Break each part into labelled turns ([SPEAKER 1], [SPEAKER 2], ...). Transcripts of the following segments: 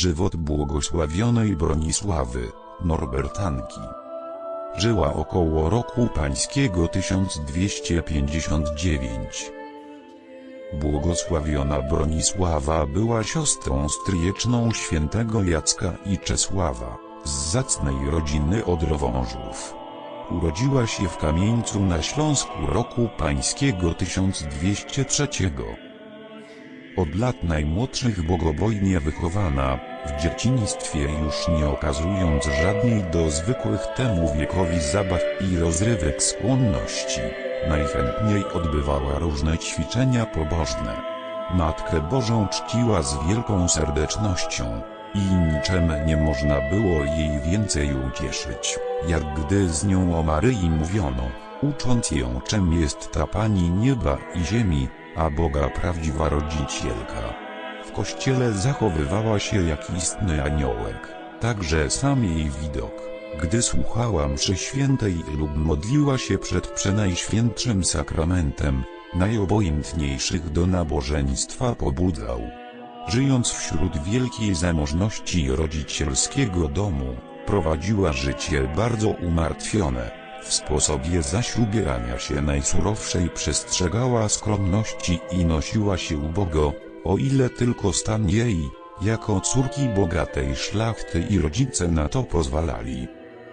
[SPEAKER 1] żywot błogosławionej Bronisławy, Norbertanki. Żyła około roku pańskiego 1259. Błogosławiona Bronisława była siostrą stryjeczną świętego Jacka i Czesława, z zacnej rodziny Odrowążów. Urodziła się w Kamieńcu na Śląsku roku pańskiego 1203. Od lat najmłodszych bogobojnie wychowana, w dzieciństwie już nie okazując żadnej do zwykłych temu wiekowi zabaw i rozrywek skłonności, najchętniej odbywała różne ćwiczenia pobożne. Matkę Bożą czciła z wielką serdecznością i niczym nie można było jej więcej ucieszyć, jak gdy z nią o Maryi mówiono, ucząc ją czym jest ta Pani nieba i ziemi, a Boga prawdziwa rodzicielka. W kościele zachowywała się jak istny aniołek, także sam jej widok, gdy słuchała mszy świętej lub modliła się przed przenajświętszym sakramentem, najobojętniejszych do nabożeństwa pobudzał. Żyjąc wśród wielkiej zamożności rodzicielskiego domu, prowadziła życie bardzo umartwione. W sposobie zaś ubierania się najsurowszej przestrzegała skromności i nosiła się ubogo, o ile tylko stan jej, jako córki bogatej szlachty i rodzice na to pozwalali.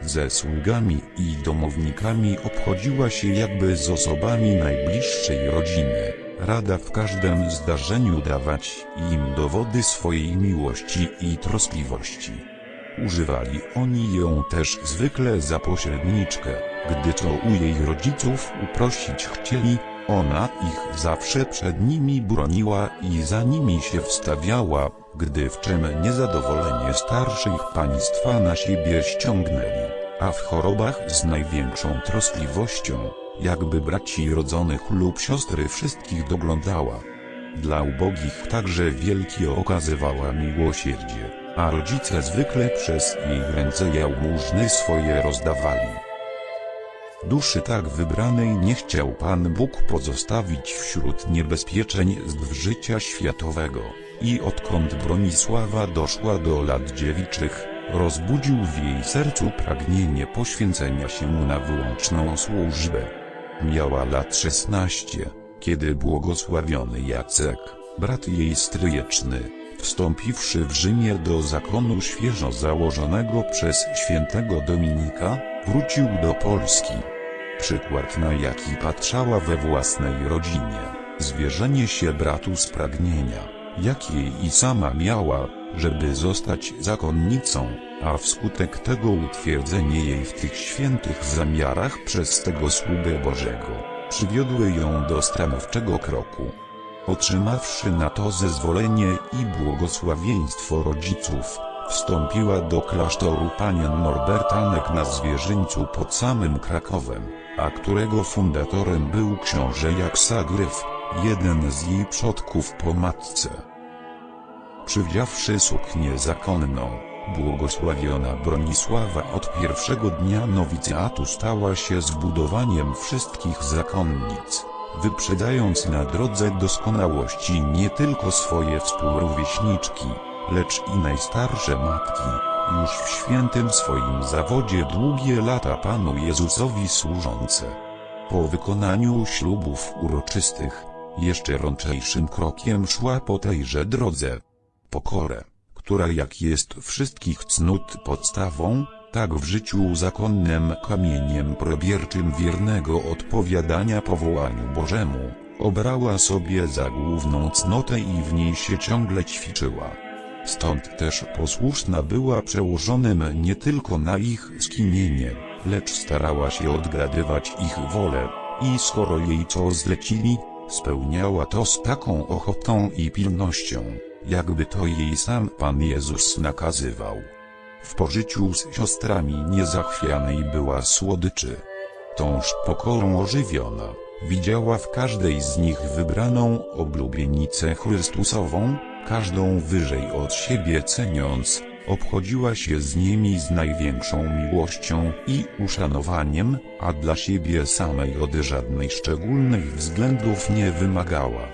[SPEAKER 1] Ze sługami i domownikami obchodziła się jakby z osobami najbliższej rodziny, rada w każdym zdarzeniu dawać im dowody swojej miłości i troskliwości. Używali oni ją też zwykle za pośredniczkę, gdy co u jej rodziców uprosić chcieli, ona ich zawsze przed nimi broniła i za nimi się wstawiała, gdy w czym niezadowolenie starszych państwa na siebie ściągnęli, a w chorobach z największą troskliwością, jakby braci rodzonych lub siostry wszystkich doglądała. Dla ubogich także wielkie okazywała miłosierdzie, a rodzice zwykle przez jej ręce jałmużny swoje rozdawali. Duszy tak wybranej nie chciał Pan Bóg pozostawić wśród niebezpieczeństw życia światowego. I odkąd Bronisława doszła do lat dziewiczych, rozbudził w jej sercu pragnienie poświęcenia się na wyłączną służbę. Miała lat 16, kiedy błogosławiony Jacek, brat jej stryjeczny, wstąpiwszy w Rzymie do zakonu świeżo założonego przez świętego Dominika, wrócił do Polski. Przykład na jaki patrzała we własnej rodzinie, zwierzenie się bratu z pragnienia, jakie i sama miała, żeby zostać zakonnicą, a wskutek tego utwierdzenie jej w tych świętych zamiarach przez tego sługę Bożego, przywiodły ją do stanowczego kroku. Otrzymawszy na to zezwolenie i błogosławieństwo rodziców, wstąpiła do klasztoru panien Norbertanek na Zwierzyńcu pod samym Krakowem, a którego fundatorem był książę Jaksagryf, jeden z jej przodków po matce. Przywdziawszy suknię zakonną, błogosławiona Bronisława od pierwszego dnia nowicjatu stała się zbudowaniem wszystkich zakonnic, wyprzedając na drodze doskonałości nie tylko swoje współrówieśniczki, lecz i najstarsze matki, już w świętym swoim zawodzie długie lata Panu Jezusowi służące. Po wykonaniu ślubów uroczystych, jeszcze rączejszym krokiem szła po tejże drodze. Pokorę, która jak jest wszystkich cnót podstawą, tak w życiu zakonnym kamieniem probierczym wiernego odpowiadania powołaniu Bożemu, obrała sobie za główną cnotę i w niej się ciągle ćwiczyła. Stąd też posłuszna była przełożonym nie tylko na ich skinienie, lecz starała się odgadywać ich wolę, i skoro jej co zlecili, spełniała to z taką ochotą i pilnością, jakby to jej sam Pan Jezus nakazywał. W pożyciu z siostrami niezachwianej była słodyczy. Tąż pokorą ożywiona, widziała w każdej z nich wybraną oblubienicę Chrystusową, każdą wyżej od siebie ceniąc, obchodziła się z nimi z największą miłością i uszanowaniem, a dla siebie samej od żadnej szczególnych względów nie wymagała.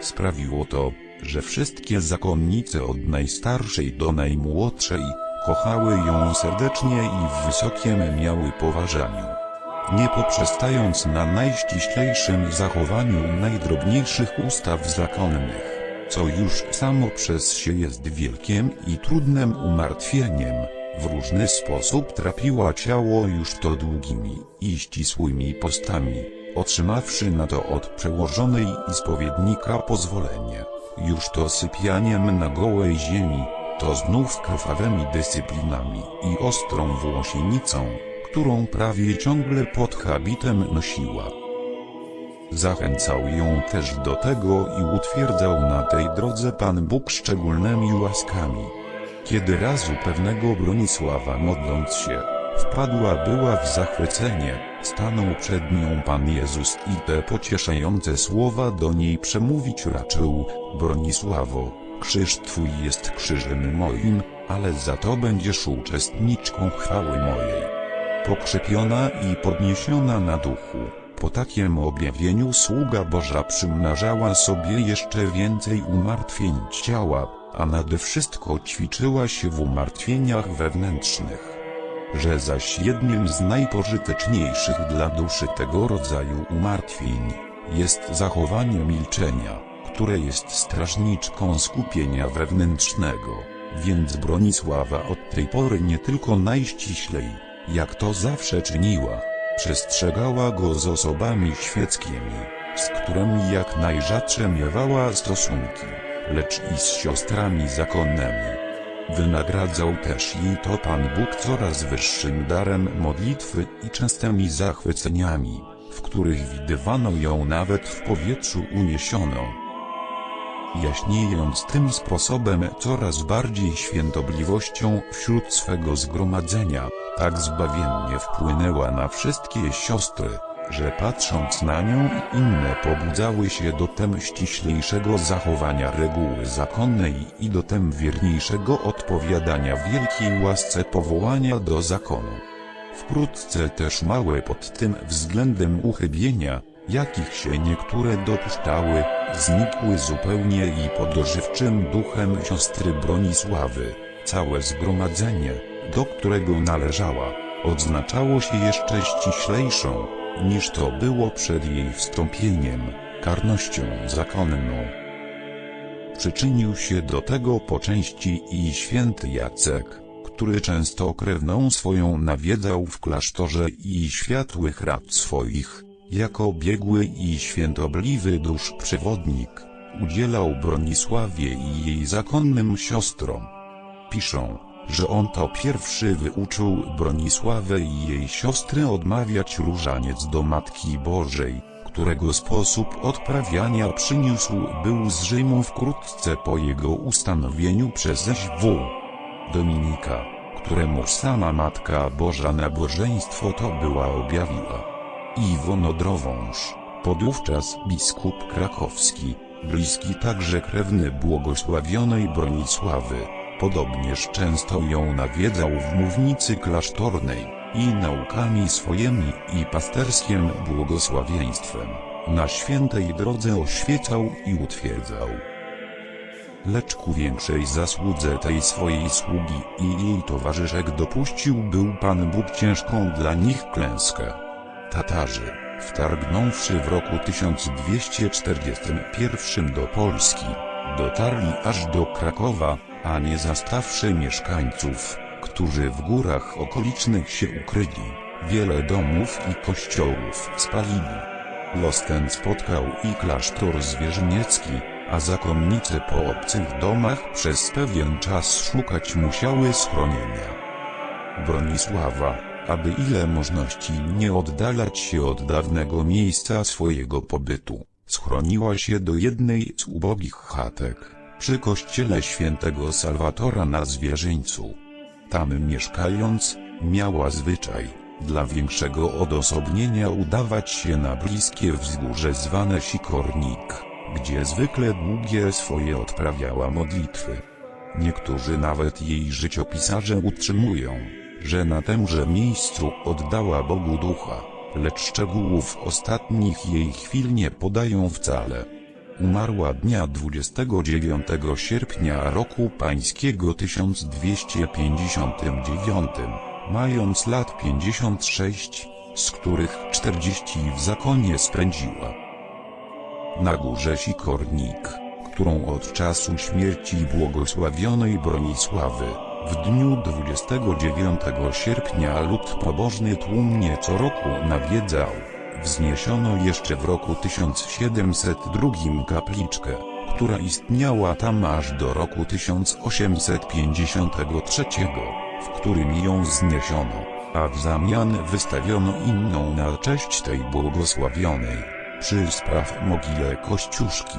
[SPEAKER 1] Sprawiło to, że wszystkie zakonnice od najstarszej do najmłodszej, kochały ją serdecznie i w wysokim miały poważaniu. Nie poprzestając na najściślejszym zachowaniu najdrobniejszych ustaw zakonnych, co już samo przez się jest wielkiem i trudnym umartwieniem, w różny sposób trapiła ciało już to długimi i ścisłymi postami, otrzymawszy na to od przełożonej i spowiednika pozwolenie, już to sypianiem na gołej ziemi, to znów krwawymi dyscyplinami i ostrą włosienicą, którą prawie ciągle pod habitem nosiła. Zachęcał ją też do tego i utwierdzał na tej drodze Pan Bóg szczególnymi łaskami. Kiedy razu pewnego Bronisława modląc się, wpadła była w zachwycenie, stanął przed nią Pan Jezus i te pocieszające słowa do niej przemówić raczył, Bronisławo, krzyż Twój jest krzyżem moim, ale za to będziesz uczestniczką chwały mojej. Pokrzepiona i podniesiona na duchu, po takim objawieniu sługa Boża przymnażała sobie jeszcze więcej umartwień ciała, a nade wszystko ćwiczyła się w umartwieniach wewnętrznych. Że zaś jednym z najpożyteczniejszych dla duszy tego rodzaju umartwień, jest zachowanie milczenia, które jest strażniczką skupienia wewnętrznego, więc Bronisława od tej pory nie tylko najściślej, jak to zawsze czyniła, przestrzegała go z osobami świeckimi, z którymi jak najrzadsze miewała stosunki, lecz i z siostrami zakonnymi. Wynagradzał też jej to Pan Bóg coraz wyższym darem modlitwy i częstymi zachwyceniami, w których widywano ją nawet w powietrzu uniesioną. Jaśniejąc tym sposobem coraz bardziej świętobliwością wśród swego zgromadzenia, tak zbawiennie wpłynęła na wszystkie siostry, że patrząc na nią i inne pobudzały się do tem ściślejszego zachowania reguły zakonnej i do tem wierniejszego odpowiadania wielkiej łasce powołania do zakonu. Wkrótce też małe pod tym względem uchybienia, jakich się niektóre dopuszczały, znikły zupełnie i pod ożywczym duchem siostry Bronisławy, całe zgromadzenie, do którego należała, odznaczało się jeszcze ściślejszą, niż to było przed jej wstąpieniem, karnością zakonną. Przyczynił się do tego po części i święty Jacek, który często krewną swoją nawiedzał w klasztorze i światłych rad swoich, jako biegły i świętobliwy dusz przewodnik, udzielał Bronisławie i jej zakonnym siostrom. Piszą, że on to pierwszy wyuczył Bronisławę i jej siostry odmawiać różaniec do Matki Bożej, którego sposób odprawiania przyniósł był z Rzymu wkrótce po jego ustanowieniu przez SW. Dominika, któremu sama Matka Boża nabożeństwo to była objawiła. Iwon Odrowąż, podówczas biskup krakowski, bliski także krewny błogosławionej Bronisławy, podobnież często ją nawiedzał w mównicy klasztornej, i naukami swojemi i pasterskim błogosławieństwem, na świętej drodze oświecał i utwierdzał. Lecz ku większej zasłudze tej swojej sługi i jej towarzyszek dopuścił był Pan Bóg ciężką dla nich klęskę. Tatarzy, wtargnąwszy w roku 1241 do Polski, dotarli aż do Krakowa, a nie zastawszy mieszkańców, którzy w górach okolicznych się ukryli, wiele domów i kościołów spalili. Los ten spotkał i klasztor zwierzyniecki, a zakonnice po obcych domach przez pewien czas szukać musiały schronienia. Bronisława, aby ile możności nie oddalać się od dawnego miejsca swojego pobytu, schroniła się do jednej z ubogich chatek, przy kościele świętego Salwatora na Zwierzyńcu. Tam mieszkając, miała zwyczaj, dla większego odosobnienia udawać się na bliskie wzgórze zwane Sikornik, gdzie zwykle długie swoje odprawiała modlitwy. Niektórzy nawet jej życiopisarze utrzymują, że na temże miejscu oddała Bogu ducha, lecz szczegółów ostatnich jej chwil nie podają wcale. Umarła dnia 29 sierpnia roku pańskiego 1259, mając lat 56, z których 40 w zakonie spędziła. Na górze Sikornik, którą od czasu śmierci błogosławionej Bronisławy, w dniu 29 sierpnia lud pobożny tłumnie co roku nawiedzał, wzniesiono jeszcze w roku 1702 kapliczkę, która istniała tam aż do roku 1853, w którym ją zniesiono, a w zamian wystawiono inną na cześć tej błogosławionej, przy spraw mogile Kościuszki.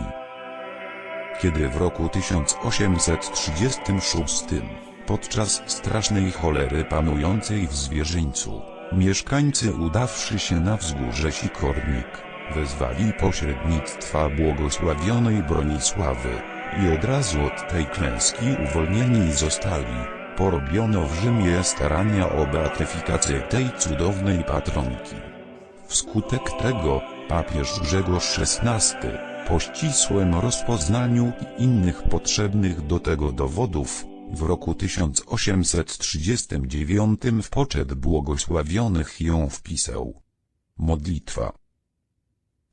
[SPEAKER 1] Kiedy w roku 1836, podczas strasznej cholery panującej w zwierzyńcu, mieszkańcy udawszy się na wzgórze Sikornik, wezwali pośrednictwa błogosławionej Bronisławy i od razu od tej klęski uwolnieni zostali. Porobiono w Rzymie starania o beatyfikację tej cudownej patronki. Wskutek tego, papież Grzegorz XVI, po ścisłym rozpoznaniu i innych potrzebnych do tego dowodów, w roku 1839 w poczet błogosławionych ją wpisał. Modlitwa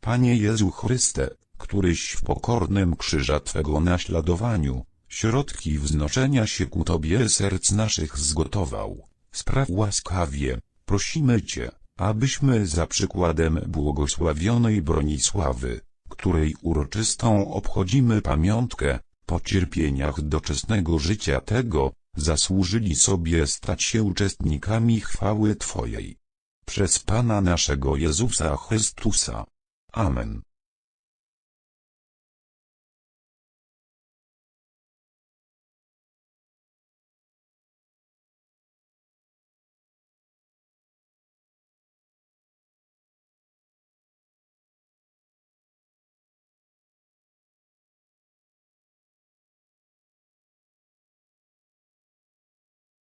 [SPEAKER 1] Panie Jezu Chryste, któryś w pokornym krzyża Twego naśladowaniu, środki wznoszenia się ku Tobie serc naszych zgotował, spraw łaskawie, prosimy Cię, abyśmy za przykładem błogosławionej Bronisławy, której uroczystą obchodzimy pamiątkę, po cierpieniach doczesnego życia tego, zasłużyli sobie stać się uczestnikami chwały Twojej. Przez Pana naszego Jezusa Chrystusa. Amen.